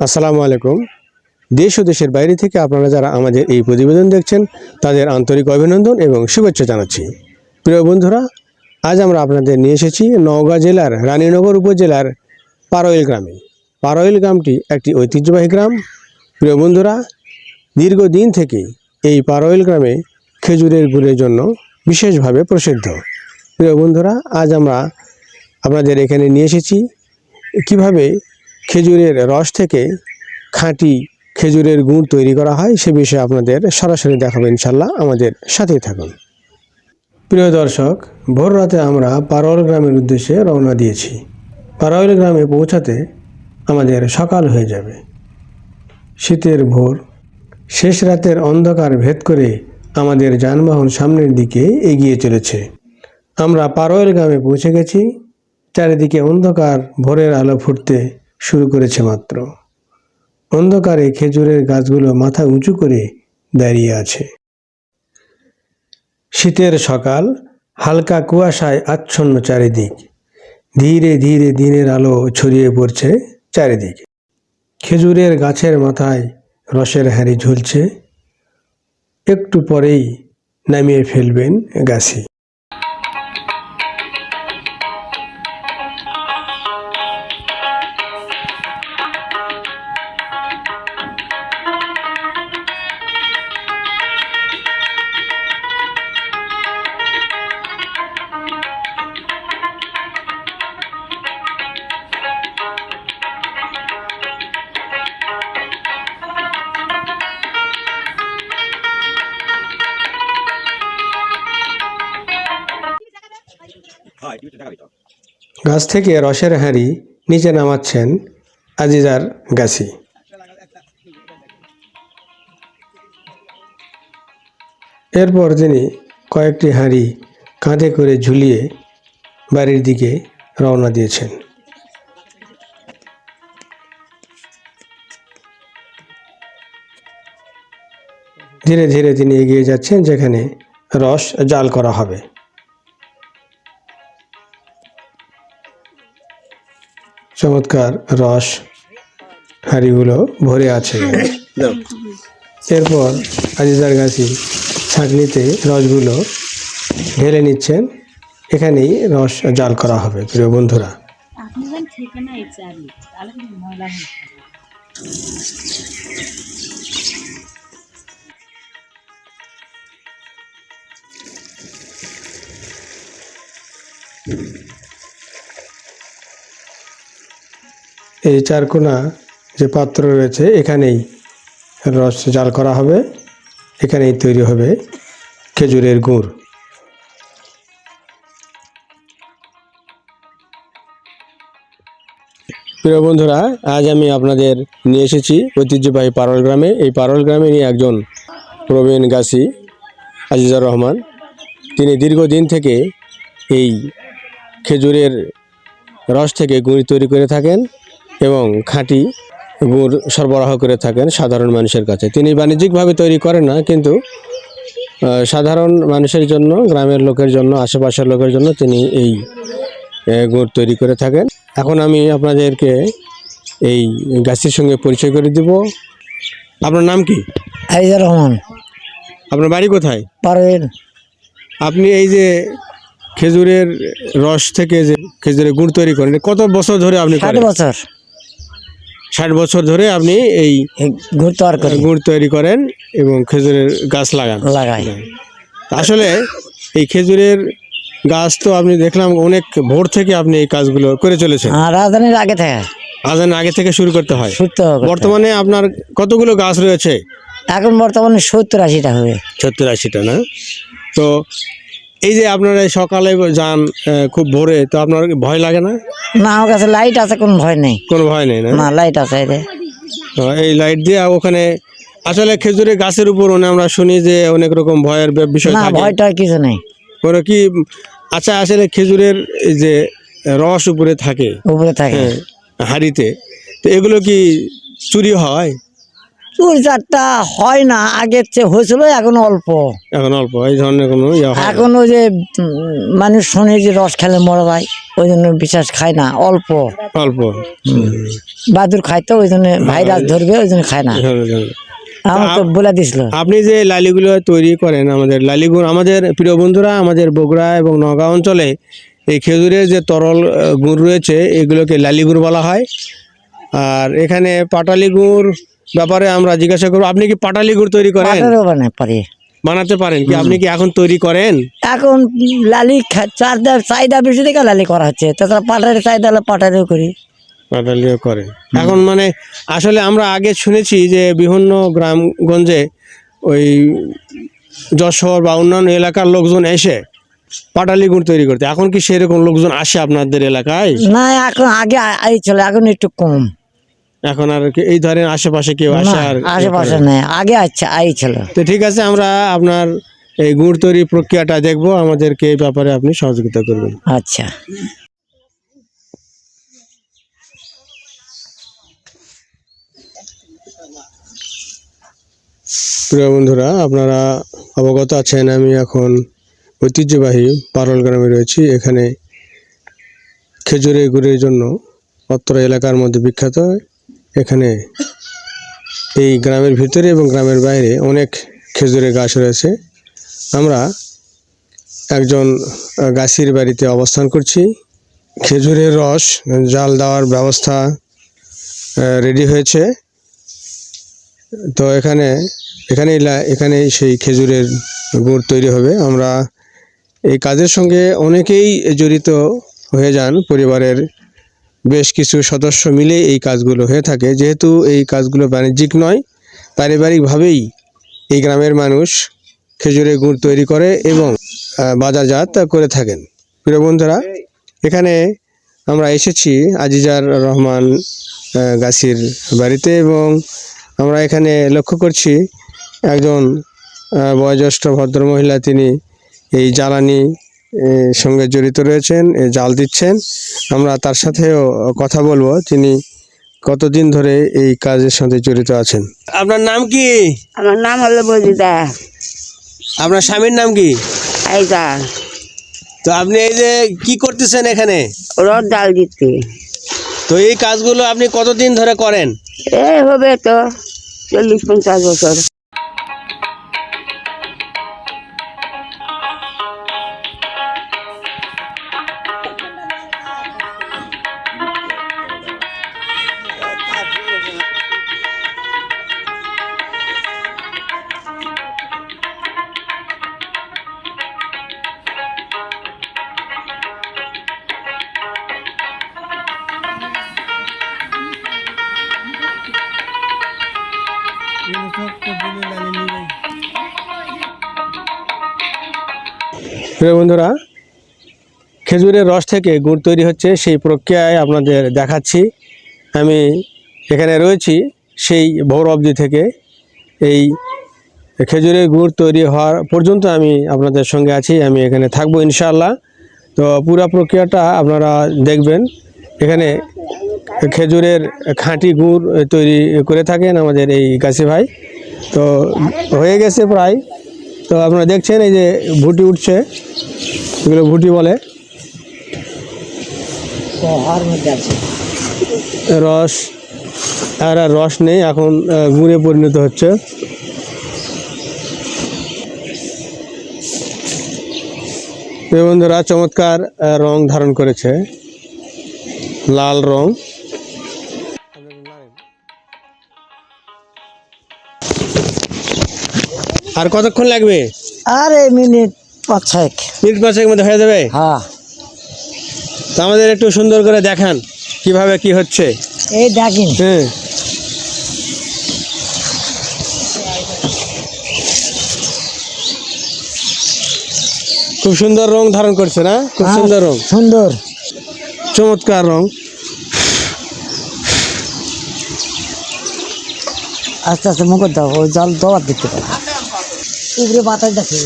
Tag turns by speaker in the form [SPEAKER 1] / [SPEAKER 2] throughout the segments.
[SPEAKER 1] আসসালামু আলাইকুম। দেশ ও দেশের বাইরে থেকে আপনারা যারা আমাদের এই প্রতিবেদন দেখছেন, তাদের আন্তরিক অভিনন্দন এবং শুভেচ্ছা জানাচ্ছি। প্রিয় বন্ধুরা, আজ আমরা আপনাদের নিয়ে এসেছি নওগাঁ জেলার রানীনগর উপজেলার পারোয়েল গ্রামে। পারোয়েল গ্রামটি একটি ঐতিহ্যবাহী গ্রাম। প্রিয় বন্ধুরা, দীর্ঘদিন থেকে এই পারোয়েল গ্রামে খেজুরের গুড়ের জন্য বিশেষভাবে প্রসিদ্ধ। প্রিয় বন্ধুরা, আজ আমরা আপনাদের এখানে নিয়ে এসেছি কীভাবে খেজুরের রস থেকে খাঁটি খেজুরের গুড় তৈরি করা হয় সে বিষয়ে আপনাদের সরাসরি দেখাবো ইনশাল্লাহ আমাদের সাথেই থাকুন। প্রিয় দর্শক, ভোর রাতে আমরা পারোল গ্রামের উদ্দেশ্যে রওনা দিয়েছি। পারোল গ্রামে পৌঁছাতে আমাদের সকাল হয়ে যাবে। শীতের ভোর, শেষ রাতের অন্ধকার ভেদ করে আমাদের যানবাহন সামনের দিকে এগিয়ে চলেছে। আমরা পারোয়ের গ্রামে পৌঁছে গেছি। চারিদিকে অন্ধকার, ভোরের আলো ফুটতে শুরু করেছে মাত্র। অন্ধকারে খেজুরের গাছগুলো মাথা উঁচু করে দাঁড়িয়ে আছে। শীতের সকাল, হালকা কুয়াশায় আচ্ছন্ন চারিদিক। ধীরে ধীরে দিনের আলো ছড়িয়ে পড়ছে চারিদিকে। খেজুরের গাছের মাথায় রসের হাঁড়ি ঝুলছে। একটু পরেই নামিয়ে ফেলবেন গাছি। গাছ থেকে রসের হাঁড়ি নিচে নামাচ্ছেন আজিজার গাছি। এরপর তিনি কয়েকটি হাঁড়ি কাঁধে করে ঝুলিয়ে বাড়ির দিকে রওনা দিয়েছেন। ধীরে ধীরে তিনি এগিয়ে যাচ্ছেন যেখানে রস জাল করা হবে। চমৎকার রস হাঁড়িগুলো ভরে আছে। এরপর আজিজার গাছি ছাঁকনিতে রসগুলো ঢেলে নিচ্ছেন। এখানেই রস জাল করা হবে, প্রিয় বন্ধুরা।
[SPEAKER 2] আপনি যেন এই
[SPEAKER 1] চারকোনা যে পাত্র রয়েছে এখানেই রস জাল করা হবে, এখানেই তৈরি হবে খেজুরের গুড়। প্রিয় বন্ধুরা, আজ আমি আপনাদের নিয়ে এসেছি ঐতিহ্যবাহী পারল গ্রামে। এই পারল গ্রামেরই একজন প্রবীণ গাছি আজিজার রহমান। তিনি দীর্ঘদিন থেকে এই খেজুরের রস থেকে গুঁড়ি তৈরি করে থাকেন। এবং খাঁটি গুড় সরবরাহ করে থাকেন সাধারণ মানুষের কাছে। তিনি বাণিজ্যিকভাবে তৈরি করেন না কিন্তু সাধারণ মানুষের জন্য গ্রামের লোকের জন্য আশেপাশের লোকের জন্য তিনি এই গুড় তৈরি করে থাকেন। এখন আমি আপনাদেরকে এই গাছের সঙ্গে পরিচয় করে দিব। আপনার নাম কি?
[SPEAKER 3] আইজার রহমান।
[SPEAKER 1] আপনার বাড়ি কোথায়?
[SPEAKER 3] পারবেন
[SPEAKER 1] আপনি এই যে খেজুরের রস থেকে যে খেজুরের গুড় তৈরি করেন কত বছর ধরে আপনি
[SPEAKER 3] ষাট বছর।
[SPEAKER 1] ষাট বছর ধরে আপনি এই
[SPEAKER 3] ঘুর তৈরি করি।
[SPEAKER 1] গুড় তৈরি করেন এবং খেজুরের গাছ লাগান।
[SPEAKER 3] লাগাই।
[SPEAKER 1] আসলে এই খেজুরের গাছ তো আপনি দেখলাম অনেক ভোর থেকে আপনি এই কাজগুলো করে চলেছেন।
[SPEAKER 3] আর রাজধানীর আগে থেকে।
[SPEAKER 1] আজান আগে থেকে শুরু করতে হয়। বর্তমানে আপনার কতগুলো গাছ রয়েছে?
[SPEAKER 3] এখন বর্তমানে সত্তর আশিটা হবে।
[SPEAKER 1] সত্তর আশিটা না? তো এই যে আপনারা এই সকালে যান খুব ভোরে তো আপনার ভয় লাগে না?
[SPEAKER 3] না আমার কাছে লাইট আছে কোনো ভয় নেই।
[SPEAKER 1] কোনো ভয় নেই না?
[SPEAKER 3] না লাইট আছে এই
[SPEAKER 1] তো এই লাইট দিয়ে ওখানে আসলে খেজুরের গাছের উপর মানে আমরা শুনি যে অনেক রকম ভয়ের বিষয়
[SPEAKER 3] না ভয়টা কিছু নেই।
[SPEAKER 1] ওরা কি আচ্ছা আসলে খেজুরের এই যে রস উপরে থাকে।
[SPEAKER 3] উপরে থাকে।
[SPEAKER 1] হ্যাঁ, হাঁড়িতে। তো এগুলো কি চুরি হয়?
[SPEAKER 3] চুরি চারটা হয় না আগের চেয়ে হয়েছিল এখন অল্প।
[SPEAKER 1] এখন অল্প এই ধরনের কোনো ইয়ে হয় না।
[SPEAKER 3] এখন ওই যে উম, মানুষ শোনে যে রস খেলে মরা যায় ওই জন্য বিশ্বাস খায় না অল্প।
[SPEAKER 1] অল্প।
[SPEAKER 3] বাদুর খায় তো ওই জন্য ভাইরাস ধরবে ওই জন্য খায় না। আমার তো বলে দিছিল।
[SPEAKER 1] আপনি যে লালিগুলো তৈরি করেন আমাদের লালিগুড় আমাদের প্রিয় বন্ধুরা আমাদের বগুড়া এবং নগাঁও অঞ্চলে এই খেজুরের যে তরল আহ, গুড় রয়েছে এগুলোকে লালিগুড় বলা হয়। আর এখানে পাটালি গুড় ব্যাপারে আমরা জিজ্ঞাসা করব। আপনি কি পাটালি গুড় তৈরি করেন?
[SPEAKER 3] পাটারও বানায় পারে।
[SPEAKER 1] বানাতে পারেন কি? আপনি কি এখন তৈরি করেন?
[SPEAKER 3] এখন লালি চাহিদা চাহিদা বেশি থেকে লালি করা হচ্ছে। তাছাড়া পাটারের চাহিদা হলে পাটারেও করি।
[SPEAKER 1] পাটালিও করেন। এখন মানে আসলে আমরা আগে শুনেছি যে বিভিন্ন গ্রামগঞ্জে ওই যশোর বা অন্যান্য এলাকার লোকজন এসে পাটালি গুড় তৈরি করতে। এখন কি সেরকম লোকজন আসে আপনাদের এলাকায়?
[SPEAKER 3] না এখন আগে আই ছিল এখন একটু কম।
[SPEAKER 1] এখন আর কি এই ধরেন আশেপাশে কেউ
[SPEAKER 3] না
[SPEAKER 1] আসে আর
[SPEAKER 3] আশেপাশে নেই। আগে আচ্ছা আই ছিল।
[SPEAKER 1] তো ঠিক আছে আমরা আপনার এই গুড় তৈরি প্রক্রিয়াটা দেখব। আমাদেরকে এই ব্যাপারে আপনি সহযোগিতা করবেন।
[SPEAKER 3] আচ্ছা।
[SPEAKER 1] প্রিয় বন্ধুরা আপনারা অবগত আছেন আমি এখন ঐতিহ্যবাহী পারল গ্রামে রয়েছি। এখানে খেজুরের গুড়ের জন্য অত্র এলাকার মধ্যে বিখ্যাত এখানে এই গ্রামের ভিতরে এবং গ্রামের বাইরে অনেক খেজুরের গাছ রয়েছে। আমরা একজন গাছির বাড়িতে অবস্থান করছি। খেজুরের রস, জাল দেওয়ার ব্যবস্থা রেডি হয়েছে। তো এখানে এখানে এখানে সেই খেজুরের গুড় তৈরি হবে। আমরা এই কাজের সঙ্গে অনেকেই জড়িত হয়ে যান পরিবারের বেশ কিছু সদস্য মিলে এই কাজগুলো হয়ে থাকে। যেহেতু এই কাজগুলো বাণিজ্যিক নয়, পারিবারিকভাবেই এই গ্রামের মানুষ খেজুরের গুড় তৈরি করে এবং বাজারজাত করে থাকেন। প্রিয় বন্ধুরা, এখানে আমরা এসেছি আজিজার রহমান গাছির বাড়িতে এবং আমরা এখানে লক্ষ্য করছি একজন বয়োজ্যেষ্ঠ ভদ্রমহিলা। তিনি এই জ্বালানি সঙ্গে জড়িত রয়েছেন এ জাল দিচ্ছেন। আমরা তার সাথেও কথা বলব। তিনি কতদিন ধরে এই কাজের সাথে জড়িত আছেন? আপনার নাম কি?
[SPEAKER 4] আমার নাম হলো
[SPEAKER 1] আপনার স্বামীর নাম কি?
[SPEAKER 4] এইটা
[SPEAKER 1] তো আপনি এই যে কি করতেছেন এখানে?
[SPEAKER 4] রড ডাল দিতে।
[SPEAKER 1] তো এই কাজগুলো আপনি কতদিন ধরে করেন?
[SPEAKER 4] এ হবে তো চল্লিশ পঞ্চাশ বছর।
[SPEAKER 1] প্রিয় বন্ধুরা, খেজুরের রস থেকে গুড় তৈরি হচ্ছে সেই প্রক্রিয়ায় আপনাদের দেখাচ্ছি। আমি এখানে রয়েছি সেই ভোর অবধি থেকে। এই খেজুরের গুড় তৈরি হওয়ার পর্যন্ত আমি আপনাদের সঙ্গে আছি, আমি এখানে থাকব ইনশাল্লাহ তো পুরো প্রক্রিয়াটা আপনারা দেখবেন। এখানে খেজুরের খাঁটি গুড় তৈরি করে থাকেন আমাদের এই গাছি ভাই। তো হয়ে গেছে প্রায় তো আপনারা দেখছেন এই যে ভুটি উঠছে, এগুলো ভুটি বলে। রস, আর আর রস নেই, এখন গুড়ে পরিণত হচ্ছে। বন্ধুরা, চমৎকার রং ধারণ করেছে। লাল রং। আর কতক্ষণ লাগবে?
[SPEAKER 3] আরে মিনিট পাঁচ ছয়েক
[SPEAKER 1] মিনিট পাঁচের মধ্যে হয়ে যাবে?
[SPEAKER 3] হ্যাঁ।
[SPEAKER 1] তো আমাদের একটু সুন্দর করে দেখান কীভাবে কি হচ্ছে।
[SPEAKER 3] এই দেখিন।
[SPEAKER 1] হ্যাঁ। খুব সুন্দর রং ধারণ করছে না? খুব
[SPEAKER 3] হ্যাঁ,
[SPEAKER 1] সুন্দর রং।
[SPEAKER 3] সুন্দর।
[SPEAKER 1] চমৎকার রং।
[SPEAKER 3] আস্তে আস্তে মুখ দাও ওই জল দেওয়ার দেখতে পাবো উপরে বাতাস দেখে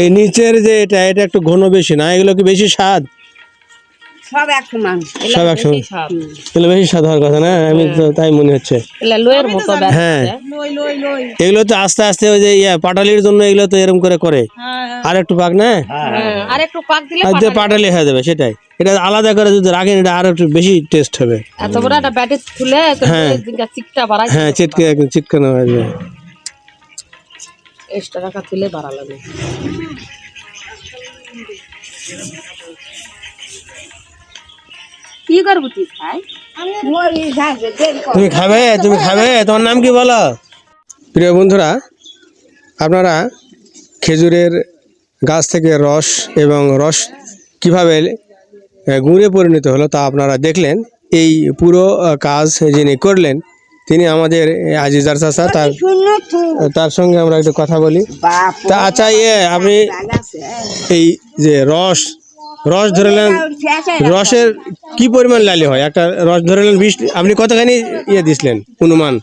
[SPEAKER 1] এই নিচের যে এটা এটা একটু ঘন বেশি না? এগুলো কি বেশি স্বাদ?
[SPEAKER 4] সব এক সমান
[SPEAKER 1] সব একসঙ্গে এগুলো বেশি স্বাদ হওয়ার কথা না? আমি তো তাই মনে হচ্ছে।
[SPEAKER 2] লোয়ের মতো
[SPEAKER 1] হ্যাঁ। এগুলো তো আস্তে আস্তে ওই যে ইয়া পাটালির জন্য এগুলো তো এরকম করে করে। আর একটু পাক না?
[SPEAKER 2] আর একটু পাক দিলে
[SPEAKER 1] আর যে পাটালি। হয়ে যাবে সেটাই। এটা আলাদা করে যদি রাখেন এটা আরও একটু বেশি টেস্ট হবে।
[SPEAKER 2] এত বড় একটা ব্যাটে খুলে চিকটা বাড়াই
[SPEAKER 1] হ্যাঁ চিটকে একদম চিটকানো হয়ে যাবে।
[SPEAKER 2] এক্সট্রা টাকা তুলে বাড়া লাগে কি করব তুই খাই
[SPEAKER 1] তুমি খাবে তুমি খাবে তোমার নাম কি বলো? প্রিয় বন্ধুরা আপনারা খেজুরের গাছ থেকে রস এবং রস কীভাবে গুঁড়ে পরিণত হলো তা আপনারা দেখলেন। এই পুরো কাজ যিনি করলেন তিনি আমাদের আজিজার চাষা তার তার সঙ্গে আমরা একটু কথা বলি। তা আচ্ছা ইয়ে আপনি এই যে রস রস ধরলেন রসের কি পরিমাণ লালি হয়? একটা রস ধরলেন বিশ আপনি কতখানি ইয়ে দিছিলেন অনুমান?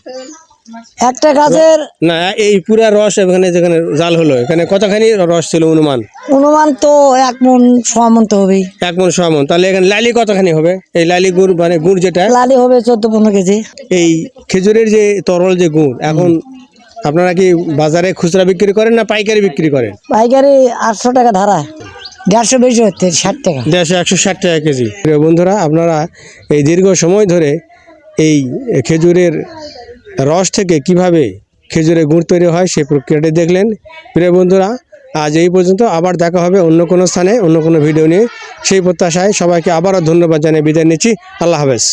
[SPEAKER 3] একটা গাছের
[SPEAKER 1] না এই পুরা রস এখানে যেখানে জাল হলো এখানে কতখানি রস ছিল অনুমান?
[SPEAKER 3] অনুমান তো এক মন সমান তো হবেই।
[SPEAKER 1] এক মন সমান তাহলে এখানে লালি কতখানি হবে? এই লালি গুড় মানে গুড় যেটা
[SPEAKER 3] লালি হবে চোদ্দ পনেরো কেজি।
[SPEAKER 1] এই খেজুরের যে তরল যে গুড় এখন আপনারা কি বাজারে খুচরা বিক্রি করেন না পাইকারি বিক্রি করেন?
[SPEAKER 3] পাইকারি আটশো টাকা ধারা দেড়শো বেশি হচ্ছে ষাট টাকা।
[SPEAKER 1] দেড়শো একশো ষাট টাকা কেজি। বন্ধুরা আপনারা এই দীর্ঘ সময় ধরে এই খেজুরের রস থেকে কীভাবে খেজুরের গুড় তৈরি হয় সেই প্রক্রিয়াটি দেখলেন। প্রিয় বন্ধুরা, আজ এই পর্যন্ত আবার দেখা হবে অন্য কোনো স্থানে, অন্য কোনো ভিডিও নিয়ে। সেই প্রত্যাশায় সবাইকে আবারও ধন্যবাদ জানিয়ে বিদায় নিচ্ছি। আল্লাহ হাফেজ।